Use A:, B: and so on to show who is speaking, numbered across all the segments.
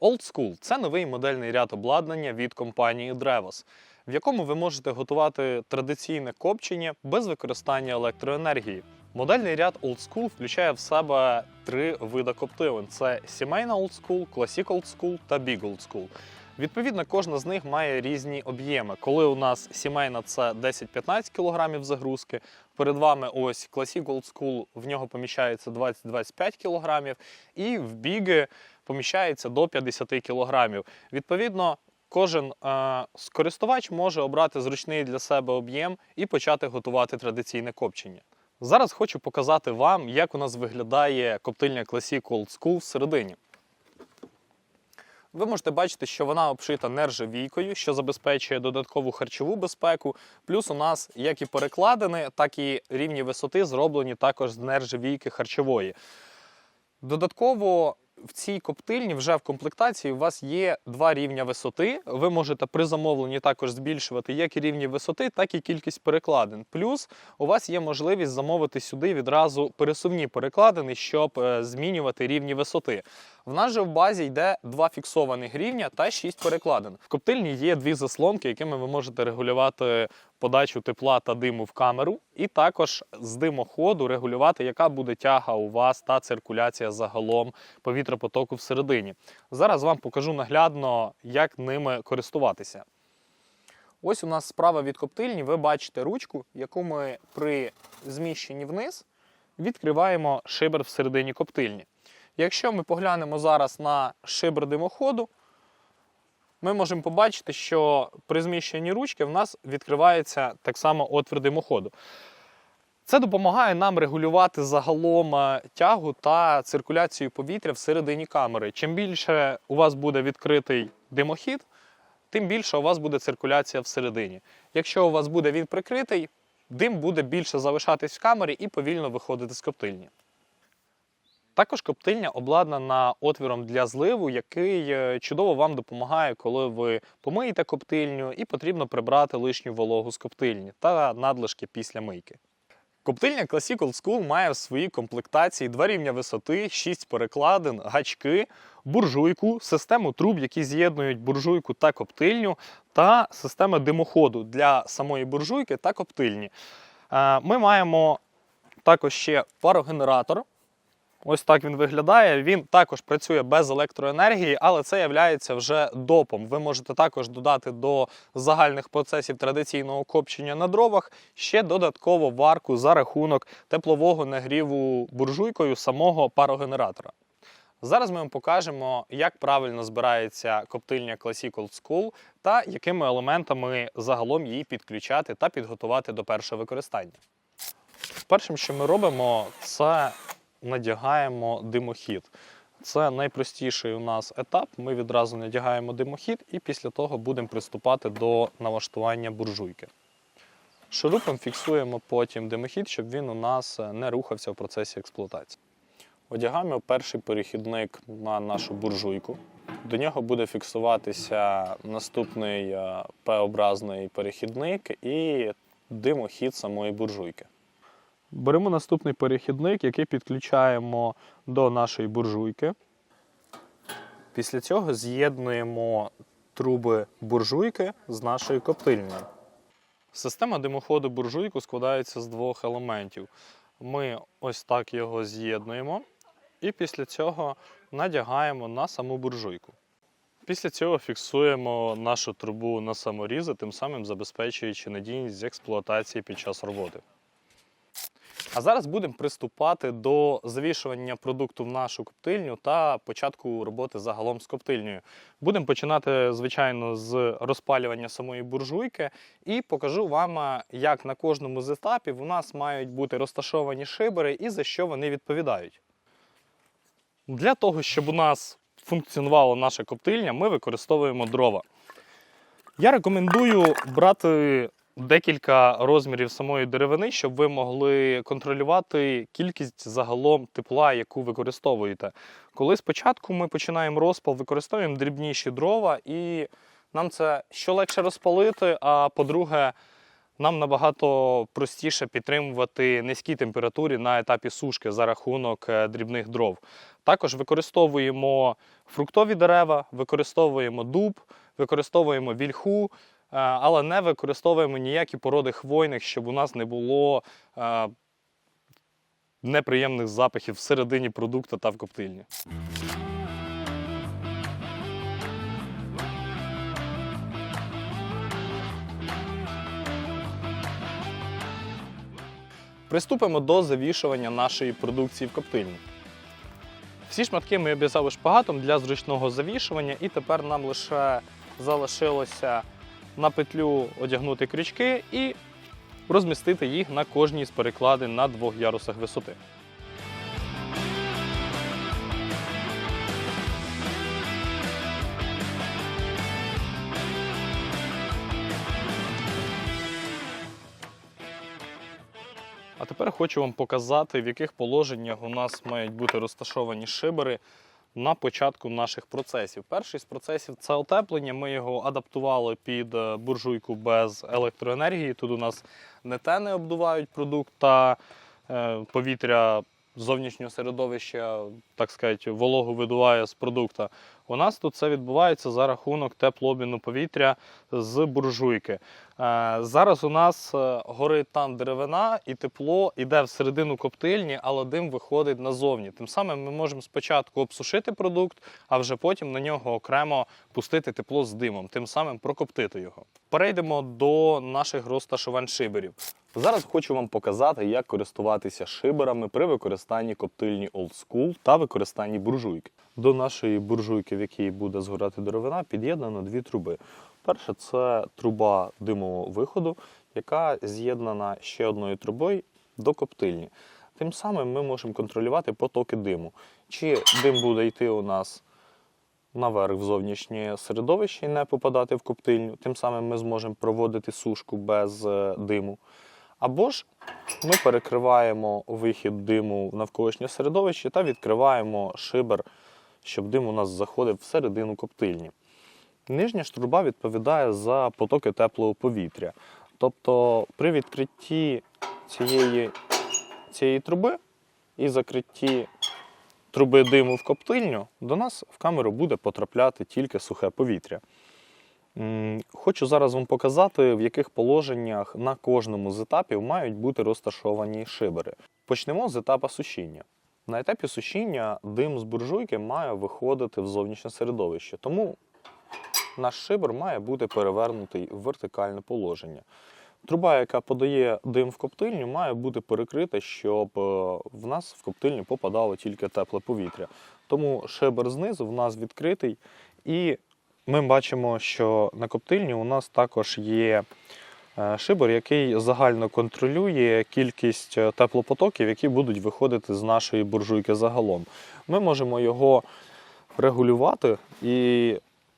A: Old School – це новий модельний ряд обладнання від компанії Drevos, в якому ви можете готувати традиційне копчення без використання електроенергії. Модельний ряд Old School включає в себе три види коптилин: це сімейна Old School, Classic Old School та Big Old School. Відповідно, кожна з них має різні об'єми. Коли у нас сімейна це 10-15 кг загрузки, перед вами ось Classic Old School, в нього поміщається 20-25 кг, і в біги поміщається до 50 кг. Відповідно, кожен е, користувач може обрати зручний для себе об'єм і почати готувати традиційне копчення. Зараз хочу показати вам, як у нас виглядає коптильня Classic Old School всередині. Ви можете бачити, що вона обшита нержавійкою, що забезпечує додаткову харчову безпеку. Плюс у нас як і перекладини, так і рівні висоти зроблені також з нержавійки харчової. Додатково в цій коптильні вже в комплектації у вас є два рівня висоти. Ви можете при замовленні також збільшувати як і рівні висоти, так і кількість перекладин. Плюс у вас є можливість замовити сюди відразу пересувні перекладини, щоб е, змінювати рівні висоти. В нас же в базі йде два фіксованих рівня та шість перекладин. В коптильні є дві заслонки, якими ви можете регулювати подачу тепла та диму в камеру, і також з димоходу регулювати, яка буде тяга у вас та циркуляція загалом повітропотоку всередині. Зараз вам покажу наглядно, як ними користуватися. Ось у нас справа від коптильні, ви бачите ручку, яку ми при зміщенні вниз відкриваємо шибер всередині коптильні. Якщо ми поглянемо зараз на шибер димоходу, ми можемо побачити, що при зміщенні ручки в нас відкривається так само отвір димоходу. Це допомагає нам регулювати загалом е, тягу та циркуляцію повітря всередині камери. Чим більше у вас буде відкритий димохід, тим більше у вас буде циркуляція всередині. Якщо у вас буде він прикритий, дим буде більше залишатись в камері і повільно виходити з коптильні. Також коптильня обладнана отвіром для зливу, який е, чудово вам допомагає, коли ви помиєте коптильню і потрібно прибрати лишню вологу з коптильні та надлишки після мийки. Коптильня Classic Old School має в своїй комплектації два рівня висоти, 6 перекладин, гачки, буржуйку, систему труб, які з'єднують буржуйку та коптильню, та система димоходу для самої буржуйки та коптильні. Е, Ми маємо також ще парогенератор. Ось так він виглядає. Він також працює без електроенергії, але це є вже допом. Ви можете також додати до загальних процесів традиційного копчення на дровах ще додатково варку за рахунок теплового нагріву буржуйкою самого парогенератора. Зараз ми вам покажемо, як правильно збирається коптильня Classic Old School та якими елементами загалом її підключати та підготувати до першого використання. Першим, що ми робимо, це надягаємо димохід. Це найпростіший у нас етап. Ми відразу надягаємо димохід і після того будемо приступати до налаштування буржуйки. Шурупом фіксуємо потім димохід, щоб він у нас не рухався в процесі експлуатації. Одягаємо перший перехідник на нашу буржуйку. До нього буде фіксуватися наступний е, П-образний перехідник і димохід самої буржуйки. Беремо наступний перехідник, який підключаємо до нашої буржуйки. Після цього з'єднуємо труби буржуйки з нашою коптильнею. Система димоходу буржуйку складається з двох елементів. Ми ось так його з'єднуємо і після цього надягаємо на саму буржуйку. Після цього фіксуємо нашу трубу на саморізи, тим самим забезпечуючи надійність з експлуатації під час роботи. А зараз будемо приступати до завішування продукту в нашу коптильню та початку роботи загалом з коптильнею. Будемо починати, звичайно, з розпалювання самої буржуйки і покажу вам, як на кожному з етапів у нас мають бути розташовані шибери і за що вони відповідають. Для того, щоб у нас функціонувала наша коптильня, ми використовуємо дрова. Я рекомендую брати декілька розмірів самої деревини, щоб ви могли контролювати кількість загалом тепла, яку використовуєте. Коли спочатку ми починаємо розпал, використовуємо дрібніші дрова, і нам це що легше розпалити, а по-друге, нам набагато простіше підтримувати низькі температури на етапі сушки за рахунок е, дрібних дров. Також використовуємо фруктові дерева, використовуємо дуб, використовуємо вільху, але не використовуємо ніякі породи хвойних, щоб у нас не було е, неприємних запахів всередині продукту та в коптильні. Приступимо до завішування нашої продукції в коптильні. Всі шматки ми обв'язали шпагатом для зручного завішування, і тепер нам лише залишилося на петлю одягнути крючки і розмістити їх на кожній з перекладин на двох ярусах висоти. А тепер хочу вам показати, в яких положеннях у нас мають бути розташовані шибери на початку наших процесів. Перший з процесів це отеплення. Ми його адаптували під е, буржуйку без електроенергії. Тут у нас не те не обдувають продукт та е, зовнішнього середовища, так сказати, вологу видуває з продукта. У нас тут це відбувається за рахунок теплообміну повітря з буржуйки. Е, Зараз у нас е, горить там деревина, і тепло йде всередину коптильні, але дим виходить назовні. Тим самим ми можемо спочатку обсушити продукт, а вже потім на нього окремо пустити тепло з димом, тим самим прокоптити його. Перейдемо до наших розташувань шиберів. Зараз хочу вам показати, як користуватися шиберами при використанні коптильні Old School та використанні буржуйки. До нашої буржуйки, в якій буде згорати деревина, під'єднано дві труби. Перша це труба димового виходу, яка з'єднана ще одною трубою до коптильні. Тим самим ми можемо контролювати потоки диму. Чи дим буде йти у нас наверх в зовнішнє середовище і не попадати в коптильню, тим самим ми зможемо проводити сушку без е, диму. Або ж ми перекриваємо вихід диму в навколишнє середовище та відкриваємо шибер, щоб дим у нас заходив всередину коптильні. Нижня ж труба відповідає за потоки теплого повітря. Тобто при відкритті цієї, цієї труби і закритті труби диму в коптильню, до нас в камеру буде потрапляти тільки сухе повітря. Хочу зараз вам показати, в яких положеннях на кожному з етапів мають бути розташовані шибери. Почнемо з етапу сушіння. На етапі сушіння дим з буржуйки має виходити в зовнішнє середовище, тому наш шибер має бути перевернутий в вертикальне положення. Труба, яка подає дим в коптильню, має бути перекрита, щоб е, в нас в коптильню попадало тільки тепле повітря. Тому шибер знизу в нас відкритий, і ми бачимо, що на коптильні у нас також є е, шибер, який загально контролює кількість е, теплопотоків, які будуть виходити з нашої буржуйки загалом. Ми можемо його регулювати і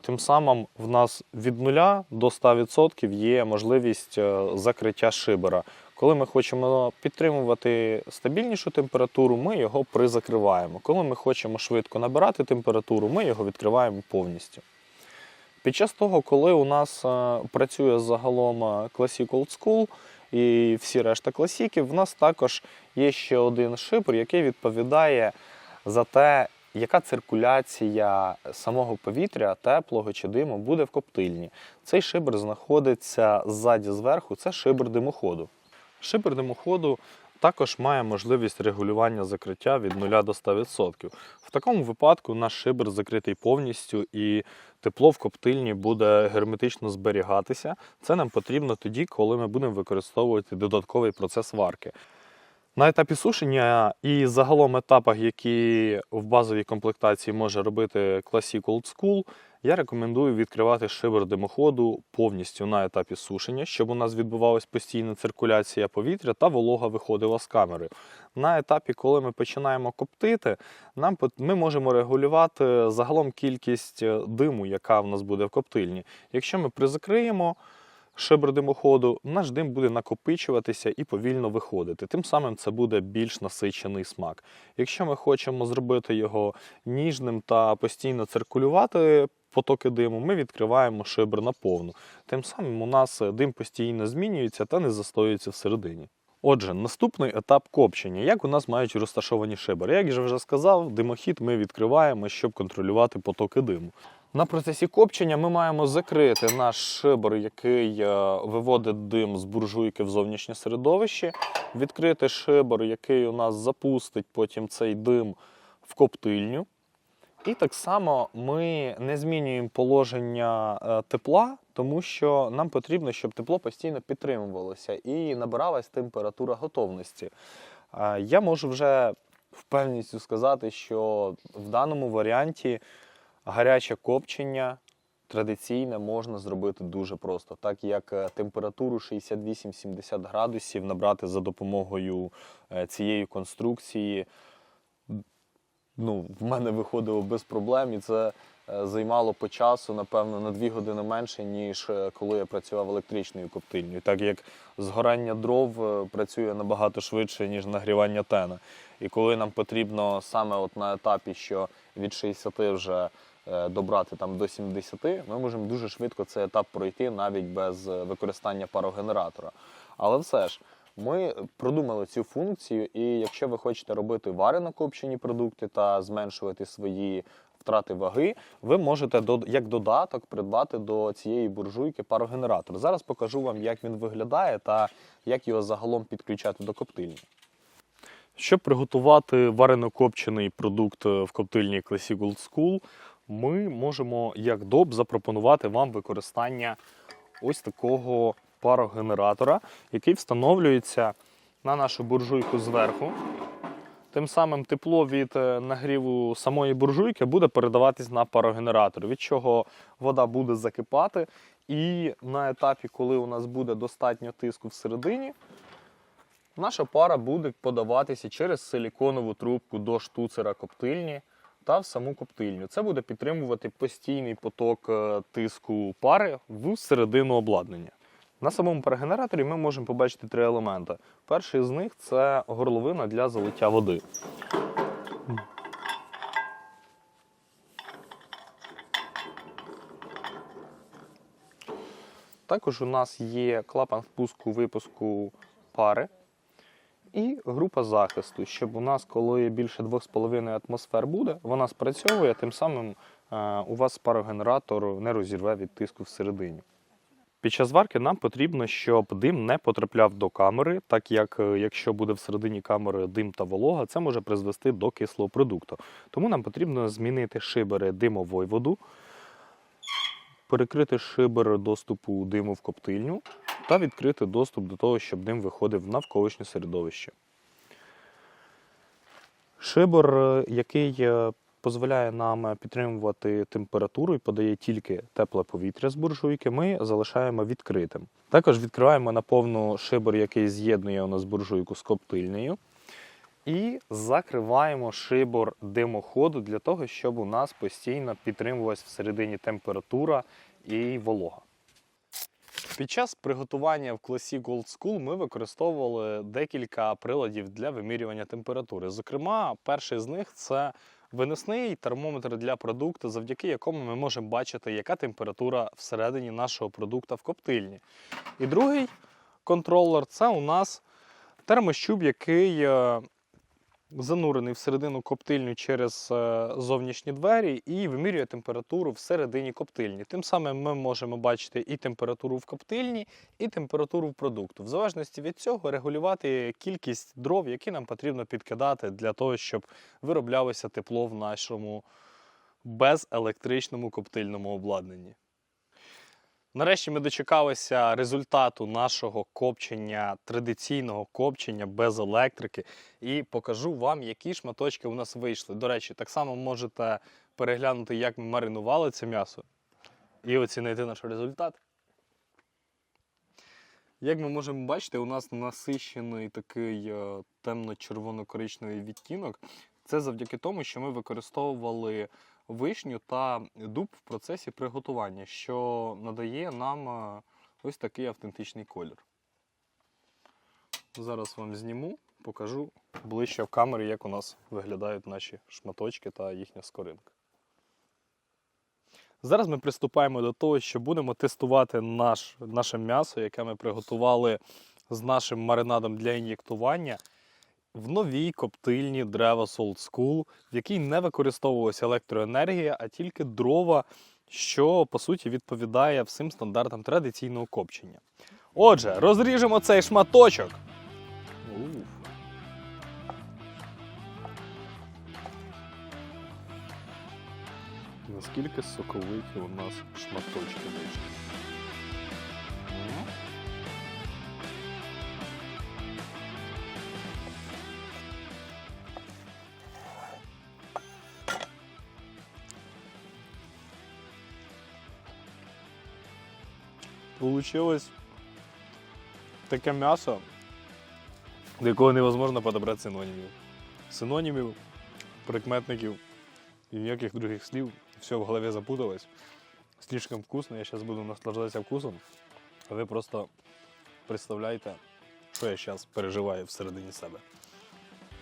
A: тим самим в нас від 0 до 100% є можливість е, закриття шибера. Коли ми хочемо підтримувати стабільнішу температуру, ми його призакриваємо. Коли ми хочемо швидко набирати температуру, ми його відкриваємо повністю. Під час того, коли у нас е, працює загалом е, Classic Old School і всі решта класіків, в нас також є ще один шибер, який відповідає за те, яка циркуляція самого повітря, теплого чи диму буде в коптильні. Цей шибер знаходиться ззаді зверху, це шибер димоходу. Шибер димоходу також має можливість регулювання закриття від 0 до 100%. В такому випадку наш шибер закритий повністю і тепло в коптильні буде герметично зберігатися. Це нам потрібно тоді, коли ми будемо використовувати додатковий процес варки. На етапі сушення і загалом етапах, які в базовій комплектації може робити Classic Old School, я рекомендую відкривати шибер димоходу повністю на етапі сушення, щоб у нас відбувалась постійна циркуляція повітря та волога виходила з камери. На етапі, коли ми починаємо коптити, нам ми можемо регулювати загалом кількість е, диму, яка в нас буде в коптильні. Якщо ми призакриємо шибер димоходу, наш дим буде накопичуватися і повільно виходити. Тим самим це буде більш насичений смак. Якщо ми хочемо зробити його ніжним та постійно циркулювати потоки диму, ми відкриваємо шибер наповну. Тим самим у нас е, дим постійно змінюється та не застоюється всередині. Отже, наступний етап копчення. Як у нас мають розташовані шибери? Як я вже сказав, димохід ми відкриваємо, щоб контролювати потоки диму. На процесі копчення ми маємо закрити наш шибер, який е, виводить дим з буржуйки в зовнішнє середовище, відкрити шибер, який у нас запустить потім цей дим в коптильню. І так само ми не змінюємо положення е, тепла, тому що нам потрібно, щоб тепло постійно підтримувалося і набиралась температура готовності. Е, Я можу вже впевненістю сказати, що в даному варіанті гаряче копчення традиційне можна зробити дуже просто, так як е, температуру 68-70 градусів набрати за допомогою цієї конструкції ну, в мене виходило без проблем, і це е, займало по часу, напевно, на 2 години менше, ніж е, коли я працював електричною коптильнею. Так як згорання дров е, працює набагато швидше, ніж нагрівання тена. І коли нам потрібно саме от на етапі, що від 60 вже добрати там до 70, ми можемо дуже швидко цей етап пройти навіть без використання парогенератора. Але все ж. Ми продумали цю функцію, і якщо ви хочете робити варено копчені продукти та зменшувати свої втрати ваги, ви можете як додаток придбати до цієї буржуйки парогенератор. Зараз покажу вам, як він виглядає та як його загалом підключати до коптильні. Щоб приготувати варено-копчений продукт в коптильні Classic Gold School, ми можемо як доп запропонувати вам використання ось такого парогенератора, який встановлюється на нашу буржуйку зверху. Тим самим тепло від е, нагріву самої буржуйки буде передаватись на парогенератор, від чого вода буде закипати. І на етапі, коли у нас буде достатньо тиску всередині, наша пара буде подаватися через силіконову трубку до штуцера коптильні та в саму коптильню. Це буде підтримувати постійний поток е, тиску пари в середину обладнання. На самому парогенераторі ми можемо побачити три елементи. Перший з них це горловина для залиття води. Також у нас є клапан впуску-випуску пари і група захисту, щоб у нас, коли більше 2,5 атмосфер буде, вона спрацьовує, тим самим е, у вас парогенератор не розірве від тиску всередині. Під час варки нам потрібно, щоб дим не потрапляв до камери, так як е, якщо буде всередині камери дим та волога, це може призвести до кислого продукту. Тому нам потрібно змінити шибери димовойводу, перекрити шибер доступу диму в коптильню та відкрити доступ до того, щоб дим виходив в навколишнє середовище. Шибер, е, який е, дозволяє нам підтримувати температуру і подає тільки тепле повітря з буржуйки, ми залишаємо відкритим. Також відкриваємо на повну шибер, який з'єднує у нас буржуйку з коптильнею. І закриваємо шибор димоходу для того, щоб у нас постійно підтримувалась всередині температура і волога. Під час приготування в класі Gold School ми використовували декілька приладів для вимірювання температури. Зокрема, перший з них це виносний термометр для продукту, завдяки якому ми можемо бачити, яка температура всередині нашого продукту в коптильні. І другий контролер це у нас термощуб, який е, занурений всередину коптильню через е, зовнішні двері і вимірює температуру всередині коптильні. Тим самим ми можемо бачити і температуру в коптильні, і температуру в продукту. В залежності від цього регулювати кількість дров, які нам потрібно підкидати для того, щоб вироблялося тепло в нашому безелектричному коптильному обладнанні. Нарешті ми дочекалися результату нашого копчення, традиційного копчення без електрики, і покажу вам, які шматочки у нас вийшли. До речі, так само можете переглянути, як ми маринували це м'ясо, і оцінити наш результат. Як ми можемо бачити, у нас насищений такий е, темно-червоно-коричневий відтінок. Це завдяки тому, що ми використовували вишню та дуб в процесі приготування, що надає нам е, ось такий автентичний колір. Зараз вам зніму, покажу ближче в камері, як у нас виглядають наші шматочки та їхня скоринка. Зараз ми приступаємо до того, що будемо тестувати наш, наше м'ясо, яке ми приготували з нашим маринадом для ін'єктування в новій коптильні Drevo Old School, в якій не використовувалася електроенергія, а тільки дрова, що по суті відповідає всім стандартам традиційного копчення. Отже, розріжемо цей шматочок. Наскільки соковиті у нас шматочки вийшли. Получилось таке м'ясо, до якого невозможно подобрати синонімів. Синонімів, прикметників і ніяких других слів. Все в голові запуталось. Слишком вкусно, я зараз буду наслаждатися вкусом. А ви просто представляєте, що я зараз переживаю всередині себе.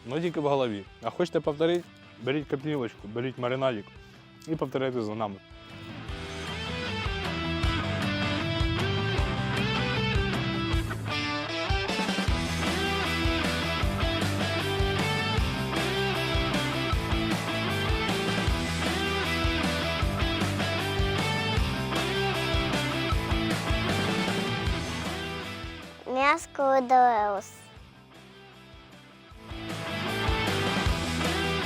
A: Ну тільки в голові. А хочете повторити? Беріть копілочку, беріть маринадик і повторяйте за нами.
B: М'яско видалилось.